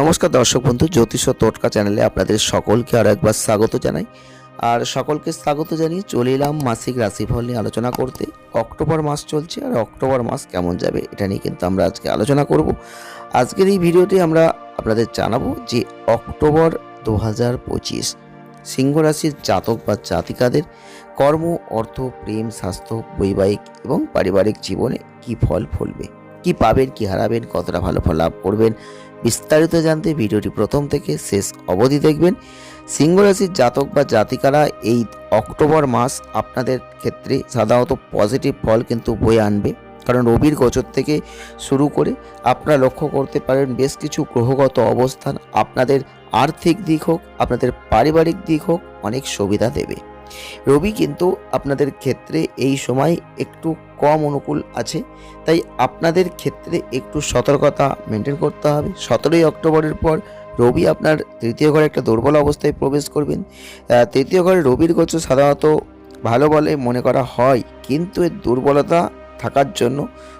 নমস্কার দর্শক বন্ধু, জ্যোতিষ টোটকা চ্যানেলে আপনাদের সকলকে আর একবার স্বাগত জানাই। আর সকলকে স্বাগত জানিয়ে চলে এলাম মাসিক রাশিফল নিয়ে আলোচনা করতে। অক্টোবর মাস চলছে আর অক্টোবর মাস কেমন যাবে এটা নিয়ে কিন্তু আমরা আজকে আলোচনা করব। আজকের এই ভিডিওটি আমরা আপনাদের জানাব যে অক্টোবর দু হাজার পঁচিশ সিংহ রাশির জাতক বা জাতিকাদের কর্ম, অর্থ, প্রেম, স্বাস্থ্য, বৈবাহিক এবং পারিবারিক জীবনে কি ফল ফলবে? কি পাবেন, কি হারাবেন, কতটা ভালো ফল লাভ করবেন? বিস্তারিত জানতে ভিডিওটি প্রথম থেকে শেষ অবধি দেখবেন। সিংহ রাশির জাতক বা জাতিকারা এই অক্টোবর মাস আপনাদের ক্ষেত্রে সাধারণত পজিটিভ ফল কিন্তু বয়ে আনবে। কারণ রবির গোচর থেকে শুরু করে আপনারা লক্ষ্য করতে পারেন বেশ কিছু গ্রহগত অবস্থান আপনাদের আর্থিক দিক হোক, আপনাদের পারিবারিক দিক হোক অনেক সুবিধা দেবে। রবি কিন্তু আপনাদের ক্ষেত্রে এই সময় একটু কম অনুকূল আছে। তাই আপনাদের ক্ষেত্রে একটু সতর্কতা মেনটেন করতে হবে। সতেরোই অক্টোবরের পর রবি আপনার তৃতীয় ঘরে একটা দুর্বল অবস্থায় প্রবেশ করবেন। তৃতীয় ঘরে রবির গোচর সাধারণত ভালো বলে মনে করা হয়, কিন্তু এর দুর্বলতা থাকার জন্য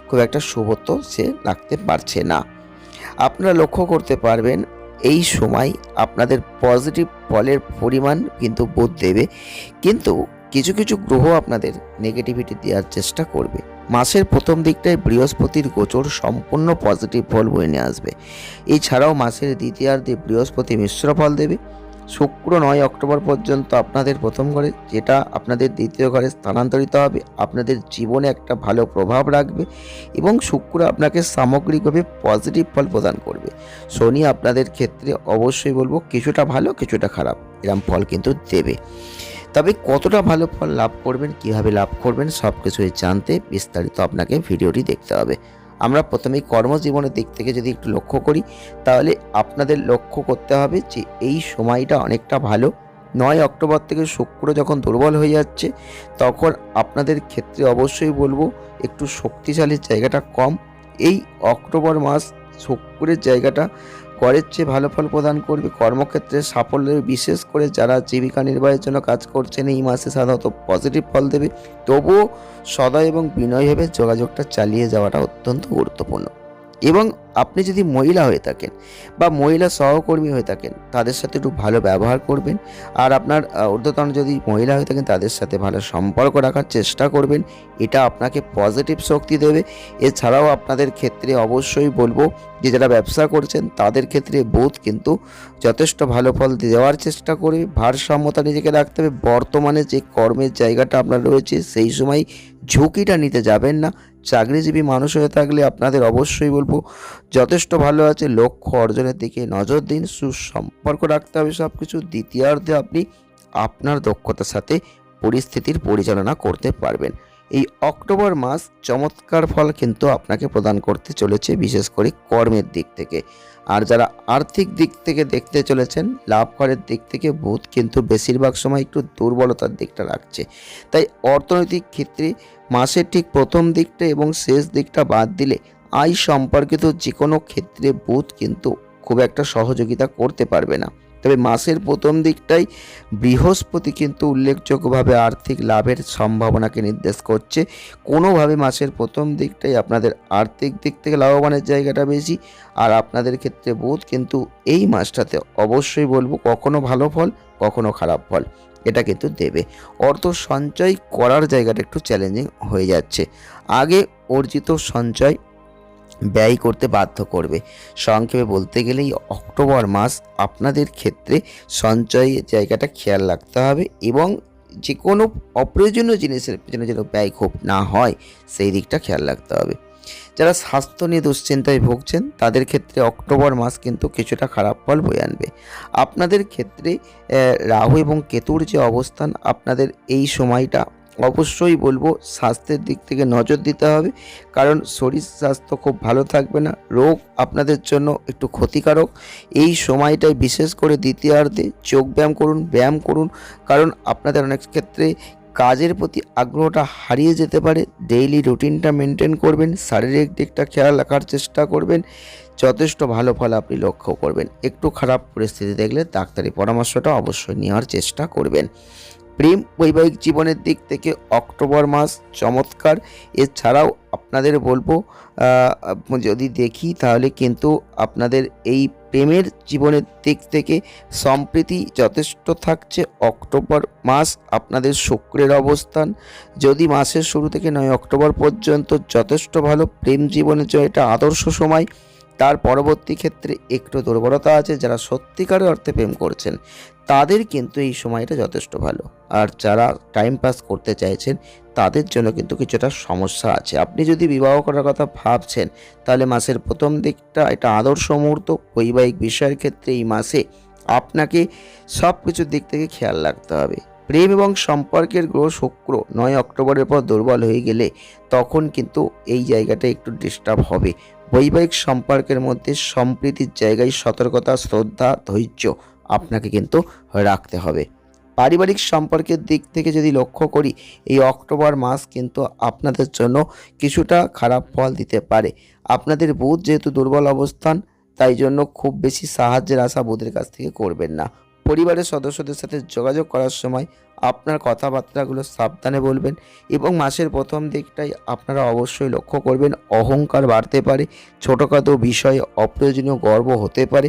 খুব একটা শুভত্ব সে রাখতে পারছে না। আপনারা লক্ষ্য করতে পারবেন, এই সময় আপনাদের পজিটিভ ফলের পরিমাণ কিন্তু বোধ দেবে। কিন্তু কিছু কিছু গ্রহ আপনাদের নেগেটিভিটি দেওয়ার চেষ্টা করবে। মাসের প্রথম দিকটায় বৃহস্পতির গোচর সম্পূর্ণ পজিটিভ ফল বয়ে নিয়ে আসবে। এছাড়াও মাসের দ্বিতীয়ার্ধে বৃহস্পতি মিশ্র ফল দেবে। শুক্র নয় অক্টোবর পর্যন্ত আপনাদের প্রথম ঘরে, যেটা আপনাদের দ্বিতীয় ঘরে স্থানান্তরিত হবে। আপনাদের জীবনে একটা ভালো প্রভাব রাখবে এবং শুক্র আপনাকে সামগ্রিকভাবে পজিটিভ ফল প্রদান করবে। শনি আপনাদের ক্ষেত্রে অবশ্যই বলব, কিছুটা ভালো, কিছুটা খারাপ। এরম ফল কিন্তু দেবে। তবে কতটা ভালো ফল লাভ করবেন, কীভাবে লাভ করবেন সব কিছুই জানতে বিস্তারিত আপনাকে ভিডিওটি দেখতে হবে। আমরা প্রথমেই কর্মজীবনের দিক থেকে যদি একটু লক্ষ্য করি, তাহলে আপনাদের লক্ষ্য করতে হবে যে এই সময়টা অনেকটা ভালো। নয় অক্টোবর থেকে শুক্র যখন দুর্বল হয়ে যাচ্ছে, তখন আপনাদের ক্ষেত্রে অবশ্যই বলব, একটু শক্তিশালীর জায়গাটা কম। এই অক্টোবর মাস শুক্রের জায়গাটা করের চেয়ে ভালো ফল প্রদান করবে। কর্মক্ষেত্রে সাফল্যের বিশেষ করে যারা জীবিকা নির্বাহের জন্য কাজ করছেন, এই মাসে সাধারণত পজিটিভ ফল দেবে। তবুও সদয় এবং বিনয়ভাবে যোগাযোগটা চালিয়ে যাওয়াটা অত্যন্ত গুরুত্বপূর্ণ। এবং আপনি যদি মহিলা হয়ে থাকেন বা মহিলা সহকর্মী হয়ে থাকেন, তাদের সাথে একটু ভালো ব্যবহার করবেন। আর আপনার ঊর্ধ্বতন যদি মহিলা হয়ে থাকেন, তাদের সাথে ভালো সম্পর্ক রাখার চেষ্টা করবেন। এটা আপনাকে পজিটিভ শক্তি দেবে। এছাড়াও আপনাদের ক্ষেত্রে অবশ্যই বলব যে, যারা ব্যবসা করছেন, তাদের ক্ষেত্রে বোধ কিন্তু যথেষ্ট ভালো ফল দেওয়ার চেষ্টা করবে। ভারসাম্যতা নিজেকে রাখতে হবে। বর্তমানে যে কর্মের জায়গাটা আপনার রয়েছে, সেই সময় ঝুঁকিটা নিতে যাবেন না। চাকরিজীবী মানুষ হয়ে থাকলে আপনাদের অবশ্যই বলব, যথেষ্ট ভালো আছে, লক্ষ্য অর্জনের দিকে নজর দিন, সুসম্পর্ক রাখতে হবে সব কিছু দ্বিতীয়ার্ধে আপনি আপনার দক্ষতার সাথে পরিস্থিতির পরিচালনা করতে পারবেন। এই অক্টোবর মাস চমৎকার ফল কিন্তু আপনাকে প্রদান করতে চলেছে, বিশেষ করে কর্মের দিক থেকে। আর যারা আর্থিক দিক থেকে দেখতে চলেছেন, লাভ করের দিক থেকে বুধ কিন্তু বেশিরভাগ সময় একটু দুর্বলতার দিকটা রাখছে তাই অর্থনৈতিক ক্ষেত্রে মাসের ঠিক প্রথম দিকটা এবং শেষ দিকটা বাদ দিলে আয় সম্পর্কিত যে কোনো ক্ষেত্রে বুধ কিন্তু খুব একটা সহযোগিতা করতে পারবে না। তবে মাসের প্রথম দিকটাই বৃহস্পতি কিন্তু উল্লেখযোগ্যভাবে আর্থিক লাভের সম্ভাবনাকে নির্দেশ করছে। কোনোভাবে মাসের প্রথম দিকটাই আপনাদের আর্থিক দিক থেকে লাভবানের জায়গাটা বেশি, আর আপনাদের ক্ষেত্রে বোধ কিন্তু এই মাসটাতে অবশ্যই বলব কখনো ভালো ফল, কখনো খারাপ ফল, এটা কিন্তু দেবে। অর্থ সঞ্চয় করার জায়গাটা একটু চ্যালেঞ্জিং হয়ে যাচ্ছে। আগে অর্জিত সঞ্চয় ব্যয় করতে বাধ্য করবে। সংক্ষেপে বলতে গেলেই অক্টোবর মাস আপনাদের ক্ষেত্রে সঞ্চয়ের জায়গাটা খেয়াল রাখতে হবে এবং যে কোনো অপ্রয়োজনীয় জিনিসের পেছনে যেন ব্যয় খুব না হয়, সেই দিকটা খেয়াল রাখতে হবে। যারা স্বাস্থ্য নিয়ে দুশ্চিন্তায় ভুগছেন, তাদের ক্ষেত্রে অক্টোবর মাস কিন্তু কিছুটা খারাপ ফল বয়ে আনবে। আপনাদের ক্ষেত্রে রাহু এবং কেতুর যে অবস্থান, আপনাদের এই সময়টা অবশ্যই বলব স্বাস্থ্যের দিক থেকে নজর দিতে হবে। কারণ শরীর স্বাস্থ্য খুব ভালো থাকবে না। রোগ আপনাদের জন্য একটু ক্ষতিকারক। এই সময়টায় বিশেষ করে দ্বিতীয়ার্ধে যোগ ব্যায়াম করুন ব্যায়াম করুন। কারণ আপনাদের অনেক ক্ষেত্রে কাজের প্রতি আগ্রহটা হারিয়ে যেতে পারে। ডেইলি রুটিনটা মেনটেন করবেন, শারীরিক দিকটা খেয়াল রাখার চেষ্টা করবেন। যথেষ্ট ভালো ফল আপনি লক্ষ্য করবেন। একটু খারাপ পরিস্থিতি দেখলে ডাক্তারি পরামর্শটা অবশ্যই নেওয়ার চেষ্টা করবেন। প্রেম বৈবাহিক জীবনের দিক থেকে অক্টোবর মাস চমৎকার। এছাড়াও আপনাদের বলব যদি দেখি তাহলে কিন্তু আপনাদের এই প্রেমের জীবনের দিক থেকে সম্প্রীতি যথেষ্ট থাকছে। অক্টোবর মাস আপনাদের শুক্রের অবস্থান। যদি মাসের শুরু থেকে নয়, অক্টোবর পর্যন্ত যথেষ্ট ভালো প্রেম জীবনের জন্য এটা আদর্শ সময়। তার পরবর্তী ক্ষেত্রে একটু দুর্বলতা আছে যারা সত্যিকারের অর্থে প্রেম করছেন। তাদের কিন্তু এই সময়টা যথেষ্ট ভালো। আর যারা টাইম পাস করতে চাইছেন, তাদের জন্য কিন্তু কিছুটা সমস্যা আছে। আপনি যদি বিবাহ করার কথা ভাবছেন, তাহলে মাসের প্রথম দিকটা এটা আদর্শ মুহূর্ত। বৈবাহিক বিষয়ের ক্ষেত্রে এই মাসে আপনাকে সব কিছুর দিক থেকে খেয়াল রাখতে হবে। প্রেম এবং সম্পর্কের গ্রহ শুক্র নয় অক্টোবরের পর দুর্বল হয়ে গেলে তখন কিন্তু এই জায়গাটা একটু ডিস্টার্ব হবে। বৈবাহিক সম্পর্কের মধ্যে সম্প্রীতির জায়গায় সতর্কতা, শ্রদ্ধা, ধৈর্য আপনাকে কিন্তু রাখতে হবে। পারিবারিক সম্পর্কের দিক থেকে যদি লক্ষ্য করি, এই অক্টোবর মাস কিন্তু আপনাদের জন্য কিছুটা খারাপ ফল দিতে পারে। আপনাদের বুধ যেহেতু দুর্বল অবস্থান, তাই জন্য খুব বেশি সাহায্যের আশা বুধের কাছ থেকে করবেন না। পরিবারের সদস্যদের সাথে যোগাযোগ করার সময় আপনার কথাবার্তাগুলো সাবধানে বলবেন এবং মাসের প্রথম দিকটাই আপনারা অবশ্যই লক্ষ্য করবেন, অহংকার বাড়তে পারে, ছোটোখাটো বিষয়ে অপ্রয়োজনীয় গর্ব হতে পারে,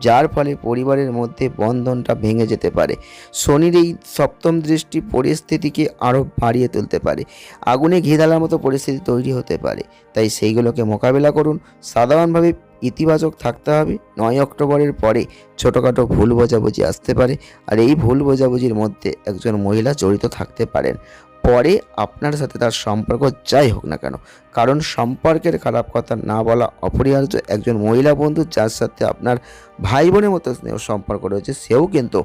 যার ফলে পরিবারের মধ্যে বন্ধনটা ভেঙে যেতে পারে। শনির এই সপ্তম দৃষ্টি পরিস্থিতিকে আরও বাড়িয়ে তুলতে পারে। আগুনে ঘি মতো পরিস্থিতি তৈরি হতে পারে। তাই সেইগুলোকে মোকাবেলা করুন। সাধারণভাবে ইতিবাচক থাকতে হবে। নয় অক্টোবরের পরে ছোটোখাটো ভুল বোঝাবুঝি আসতে পারে আর এই ভুল বোঝাবুঝির মধ্যে একজন মহিলা জড়িত থাকতে পারেন। পরে আপনার সাথে তার সম্পর্ক যাই হোক না কেন, কারণ সম্পর্কের খারাপ কথা না বলা অপরিহার্য। একজন মহিলা বন্ধু যার সাথে আপনার ভাই বোনের মতো স্নেহ সম্পর্ক রয়েছে, সেও কিন্তু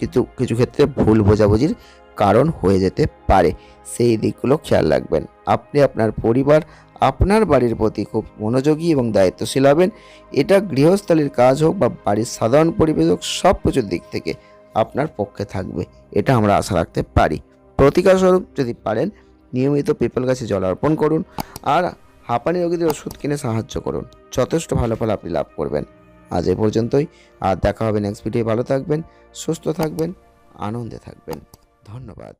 কিছু কিছু ক্ষেত্রে ভুল বোঝাবুঝির কারণ হয়ে যেতে পারে। সেই দিকগুলো খেয়াল রাখবেন। আপনি আপনার পরিবার আপনার বাড়ির প্রতি খুব মনোযোগী এবং দায়িত্বশীল হবেন। এটা গৃহস্থলীর কাজ হোক বা বাড়ির সাধারণ পরিবেশ হোক, সব কিছুর দিক থেকে আপনার পক্ষে থাকবে। এটা আমরা আশা রাখতে পারি। প্রতিকারস্বরূপ যদি পারেন, নিয়মিত পিপল গাছে জল অর্পণ করুন আর হাঁপানি রোগীদের ওষুধ কিনে সাহায্য করুন। যথেষ্ট ভালো ফল আপনি লাভ করবেন। আজ এ পর্যন্তই। আর দেখা হবে নেক্সট ভিডিও ভালো থাকবেন, সুস্থ থাকবেন, আনন্দে থাকবেন। ধন্যবাদ।